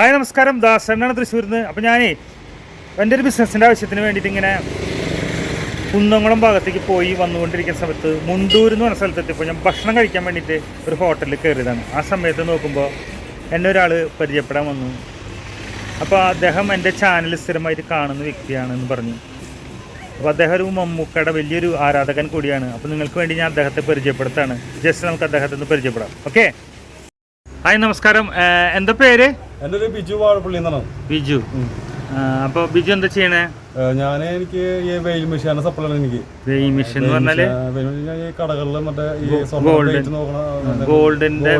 Hi നമസ്കാരം. ദാസനാണ് തൃശ്ശൂരിൽ നിന്ന് അപ്പോൾ ഞാൻ എന്റെ ഒരു ബിസിനസ്സിന്റെ ആവശ്യത്തിന് വേണ്ടിയിട്ട് ഇങ്ങനെ കുന്നംകുളം ഭാഗത്തേക്ക് പോയി വന്നുകൊണ്ടിരിക്കുന്ന സമയത്ത് മുണ്ടൂർ എന്ന് പറഞ്ഞ സ്ഥലത്തെത്തിയപ്പോൾ ഞാൻ ഭക്ഷണം കഴിക്കാൻ വേണ്ടിയിട്ട് ഒരു ഹോട്ടലിൽ കയറിയതാണ്. ആ സമയത്ത് നോക്കുമ്പോൾ എന്നെ ഒരാൾ പരിചയപ്പെടാൻ വന്നു. അപ്പോൾ അദ്ദേഹം എന്റെ ചാനൽ സ്ഥിരമായിട്ട് കാണുന്ന വ്യക്തിയാണെന്ന് പറഞ്ഞു. അപ്പോൾ അദ്ദേഹം ഒരു മമ്മൂക്കയുടെ വലിയൊരു ആരാധകൻ കൂടിയാണ്. അപ്പോൾ നിങ്ങൾക്ക് വേണ്ടി ഞാൻ അദ്ദേഹത്തെ പരിചയപ്പെടുത്താണ്. ജസ്റ്റ് നമുക്ക് അദ്ദേഹത്തെ ഒന്ന് പരിചയപ്പെടാം. ഓക്കെ? ഹായ് നമസ്കാരം. എന്താ പേര്? എന്റെ ഒരു ബിജു. വാഴപ്പള്ളി എന്നാണ് ബിജു അപ്പോൾ ബിജു എന്താ ചെയ്യണേ? ഞാൻ എനിക്ക് ഈ വെയിൽ മെഷീനാണ് സപ്ലൈ എനിക്ക്. വെയിൽ മെഷീൻ എന്ന് പറഞ്ഞാൽ? ഈ കടകളിൽ മറ്റേ ഈ ഗോൾഡ് ഗോൾഡിന്റെ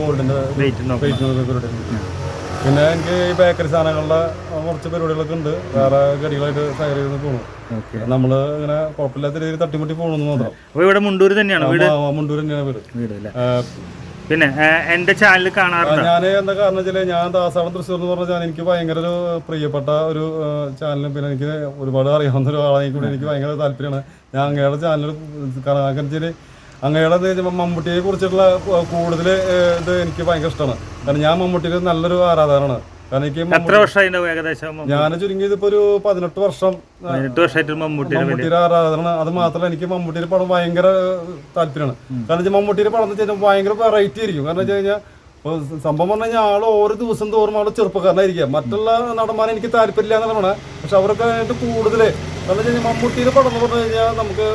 ഗോൾഡിന്റെ വെയിറ്റ് പിന്നെ എനിക്ക് ഈ ബേക്കറി സാധനങ്ങളുടെ കുറച്ച് പരിപാടികളൊക്കെ ഉണ്ട്. വേറെ ഗടികളായിട്ട് സൈഡ് ചെയ്ത് ഓക്കെ. നമ്മൾ ഇങ്ങനെ കുഴപ്പമില്ലാത്ത രീതിയിൽ തട്ടിമുട്ടി പോകണമെന്ന് മാത്രം. ഇവിടെ മുണ്ടൂര് തന്നെയാണ് മുണ്ടൂർ തന്നെയാണ് വീട്. വീട് പിന്നെ എന്റെ ചാനൽ കാണാറുണ്ട്? ഞാൻ എന്താ കാരണം വെച്ചാൽ ഞാൻ ദാസാവൻ തൃശ്ശൂർ എന്ന് പറഞ്ഞാൽ എനിക്ക് ഭയങ്കര ഒരു പ്രിയപ്പെട്ട ഒരു ചാനലും പിന്നെ എനിക്ക് ഒരുപാട് അറിയാവുന്ന ഒരു ആളായി കൂടി എനിക്ക് ഭയങ്കര താല്പര്യമാണ്. ഞാൻ അങ്ങയുടെ ചാനൽ കാരണം വെച്ചാൽ അങ്ങയുടെ മമ്മൂട്ടിയെ കുറിച്ചിട്ടുള്ള കൂടുതൽ ഇത് എനിക്ക് ഭയങ്കര ഇഷ്ടമാണ്. കാരണം ഞാൻ മമ്മൂട്ടിയുടെ നല്ലൊരു ആരാധകനാണ്. കാരണം എനിക്ക് എത്ര വർഷമായിട്ടുണ്ടാവും ഏകദേശം ഞാൻ ചുരുങ്ങിയത് ഇപ്പൊ ഒരു പതിനെട്ട് വർഷം പതിനെട്ട് വർഷമായിട്ട് മമ്മൂട്ടിയുടെ ആരാധന അത് മാത്രമല്ല എനിക്ക് മമ്മൂട്ടിയുടെ പടം ഭയങ്കര താല്പര്യമാണ്. കാരണം മമ്മൂട്ടിയുടെ പടം എന്ന് വെച്ചാൽ ഭയങ്കര വെറൈറ്റി ആയിരിക്കും. കാരണം വെച്ച് കഴിഞ്ഞാൽ സംഭവം പറഞ്ഞു കഴിഞ്ഞാൽ ആൾ ഓരോ ദിവസം തോറും ആൾ ചെറുപ്പക്കാരനായിരിക്കുക. മറ്റുള്ള നടന്മാരെ എനിക്ക് താല്പര്യമില്ല എന്നുള്ളതാണ്. പക്ഷെ അവരൊക്കെ ആയിട്ട് കൂടുതൽ കാരണം വെച്ച് കഴിഞ്ഞാൽ മമ്മൂട്ടിയുടെ പടം എന്ന് പറഞ്ഞു കഴിഞ്ഞാൽ നമുക്ക്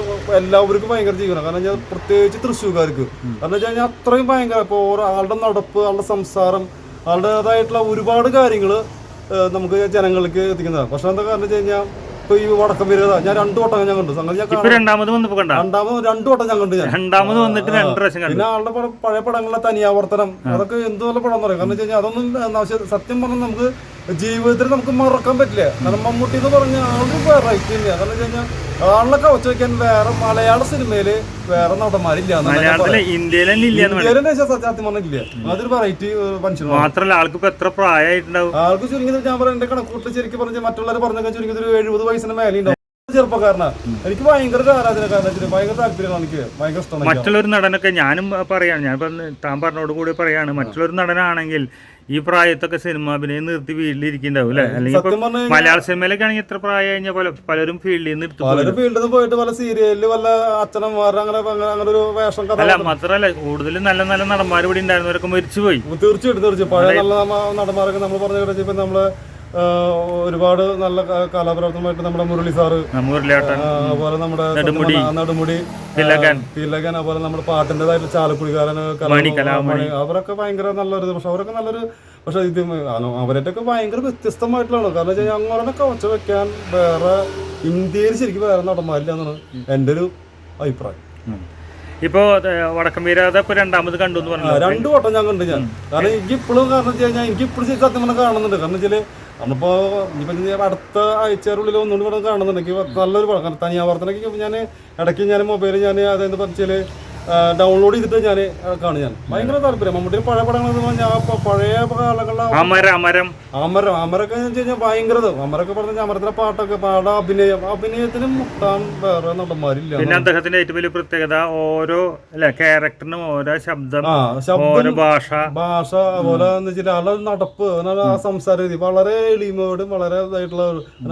എല്ലാവർക്കും ഭയങ്കര ജീവനാണ്. കാരണം വെച്ചാൽ പ്രത്യേകിച്ച് തൃശ്ശൂർക്കാർക്ക്. കാരണം വെച്ച് കഴിഞ്ഞാൽ അത്രയും ഭയങ്കര ഇപ്പോൾ ഓരോ ആളുടെ നടപ്പ് ആളുടെ സംസാരം ആളുടേതായിട്ടുള്ള ഒരുപാട് കാര്യങ്ങൾ നമുക്ക് ജനങ്ങൾക്ക് എത്തിക്കുന്നതാണ്. പക്ഷെ എന്താ കാരണം വെച്ച് കഴിഞ്ഞാൽ ഇപ്പൊ ഈ വടക്കം വരുന്നത് ഞാൻ രണ്ടു വട്ടം ഞാൻ കണ്ടു. സംഗതി ഞാൻ രണ്ടാമത് രണ്ടാമത് രണ്ടു വട്ടം ഞാൻ കണ്ടു ഞാൻ. രണ്ടാമത് വന്നിട്ട് രണ്ട് പ്രാവശ്യം പിന്നെ ആളുടെ പഴയ പടങ്ങളിലെ തനിയാവർത്തനം അതൊക്കെ എന്തുപോലെ പടം പറയാം. കാരണം വെച്ച് കഴിഞ്ഞാൽ അതൊന്നും സത്യം പറഞ്ഞാൽ നമുക്ക് ജീവിതത്തിൽ നമുക്ക് മറക്കാൻ പറ്റില്ല. കാരണം മമ്മൂട്ടി എന്ന് പറഞ്ഞ ആളൊരു വെറൈറ്റി തന്നെയാണ് കാരണം വെച്ച് കഴിഞ്ഞാൽ ആളിനെ കവച്ച് വെക്കാൻ വേറെ മലയാള സിനിമയിൽ വേറെ നടന്മാരില്ല ഇന്ത്യയിലെ സത്യം പറഞ്ഞില്ല അതൊരു വെറൈറ്റി മനുഷ്യനാണ്. മാത്രല്ല ആൾക്ക് എത്ര പ്രായമായിട്ടുണ്ടാവും? ആൾക്ക് ചുരുങ്ങിയത് ഞാൻ പറയാം എന്റെ കണക്കൂട്ട് ശരിക്കും പറഞ്ഞ മറ്റുള്ളവർ പറഞ്ഞൊക്കെ ചുരുങ്ങിയത് ഒരു എഴുപത് വയസ്സിന് മേലെ ഉണ്ടാവും ചെറുപ്പക്കാരനാ. എനിക്ക് ഭയങ്കര ആരാധനക്കാരനാ ഭയങ്കര താല്പര്യമാണ് എനിക്ക്. ഭയങ്കര ഇഷ്ടമാണ്. മറ്റുള്ളൊരു നടനൊക്കെ ഞാനും പറയാണ് ഞാൻ താൻ പറഞ്ഞോട് കൂടി പറയാണ് മറ്റുള്ളൊരു നടനാണെങ്കിൽ ഈ പ്രായത്തൊക്കെ സിനിമ അഭിനയം നിർത്തി വീട്ടിലിരിക്കുന്നുണ്ടാവും അല്ലെ അല്ലെങ്കിൽ മലയാള സിനിമയിലൊക്കെ ആണെങ്കിൽ എത്ര പ്രായം കഴിഞ്ഞാൽ പല പലരും ഫീൽഡിൽ നിന്ന്. പലരും ഫീൽഡിൽ നിന്ന് പോയിട്ട് പല സീരിയലിൽ വല്ല അച്ഛനന്മാരുടെ അങ്ങനെ അങ്ങനെ അങ്ങനെ ഒരു വേഷം അല്ല മാത്രല്ല കൂടുതലും നല്ല നല്ല നടന്മാർ ഇവിടെ ഉണ്ടായിരുന്നവരൊക്കെ മരിച്ചുപോയി. തീർച്ചയായിട്ടും തീർച്ചയായും പഴയ നല്ല നടന്മാരൊക്കെ നമ്മൾ പറഞ്ഞു കഴിഞ്ഞാൽ ഇപ്പൊ നമ്മൾ ഒരുപാട് നല്ല കലാപ്രവർത്തനമായിട്ട് നമ്മുടെ മുരളി സാറ് അതുപോലെ നമ്മുടെ നെടുമുടി. തിലകൻ. അതുപോലെ നമ്മുടെ പാട്ടിന്റെതായിട്ട് ചാലക്കുടിക്കാരൻ കലാ- കലാമണി. അവരൊക്കെ ഭയങ്കര നല്ലൊരു പക്ഷെ അവരൊക്കെ നല്ലൊരു പക്ഷെ ഇത് അവരൊക്കെ ഭയങ്കര വ്യത്യസ്തമായിട്ടുള്ളതാണ് കാരണം വെച്ചാൽ അങ്ങനെയൊക്കെ ഒച്ച വെക്കാൻ വേറെ ഇന്ത്യയിൽ ശരിക്കും വേറെ നടന്മാരില്ല എന്നാണ് എന്റെ ഒരു അഭിപ്രായം. ഇപ്പോ വടക്കം വീരാത ഇപ്പൊ രണ്ടാമത് കണ്ടു എന്ന് പറഞ്ഞു രണ്ടു വട്ടം ഞാൻ കണ്ടു ഞാൻ കാരണം എനിക്ക് ഇപ്പോഴും കാരണം വെച്ച് കഴിഞ്ഞാൽ എനിക്ക് ഇപ്പോഴും സത്യം പറഞ്ഞാൽ കാണുന്നുണ്ട് കാരണം വെച്ചാൽ നമ്മളിപ്പോ ഇനിയിപ്പോ ഇനി അടുത്ത ആഴ്ചയുടെ ഒന്നുകൂടി ഇവിടെ കാണുന്നുണ്ടെങ്കിൽ നല്ലൊരു പടം തനിയാവർത്തനൊക്കെ ഞാൻ ഇടയ്ക്ക് ഞാൻ മൊബൈൽ ഞാൻ അതെന്ന് പറഞ്ഞാൽ ഡൗൺലോഡ് ചെയ്തിട്ട് ഞാൻ കാണും ഞാൻ. ഭയങ്കര താല്പര്യം. മമ്മൂട്ടിയുടെ പഴയ പടങ്ങൾ പറഞ്ഞാൽ പഴയ കാലങ്ങളിലെ അമരം അമരം. അമരം അമരൊക്കെ വെച്ച് കഴിഞ്ഞാൽ ഭയങ്കര. അമരൊക്കെ പറഞ്ഞാൽ അമരത്തിലെ പാട്ടൊക്കെ പാട അഭിനയം അഭിനയത്തിന് മുട്ടാൻ വേറെ നടന്മാരില്ല. പിന്നെ അദ്ദേഹത്തിന്റെ ഏറ്റവും വലിയ പ്രത്യേകത ഓരോ അല്ലെ ക്യാരക്ടറിനും ഓരോ ശബ്ദം ഓരോ ഭാഷ. ഭാഷ അതുപോലെ ആളുടെ നടപ്പ് ആ സംസാര രീതി. വളരെ എളിമയോടും വളരെ ഇതായിട്ടുള്ള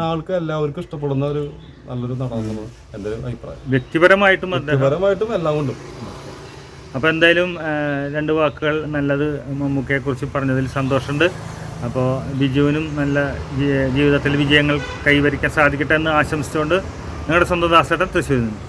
ആൾക്ക് എല്ലാവർക്കും ഇഷ്ടപ്പെടുന്ന ഒരു നല്ലൊരു നടന്നു എന്റെ ഒരു അഭിപ്രായം. വ്യക്തിപരമായിട്ടും വ്യക്തിപരമായിട്ടും എല്ലാം കൊണ്ടും. അപ്പോൾ എന്തായാലും രണ്ട് വാക്കുകൾ നല്ലത് മമ്മൂക്കയെക്കുറിച്ച് പറഞ്ഞതിൽ സന്തോഷമുണ്ട്. അപ്പോൾ ബിജുവിനും നല്ല ജീവിതത്തിൽ വിജയങ്ങൾ കൈവരിക്കാൻ സാധിക്കട്ടെ എന്ന് ആശംസിച്ചുകൊണ്ട് നിങ്ങളുടെ സ്വന്തം ദാസേട്ടൻ തൃശ്ശൂരിൽ നിന്ന്.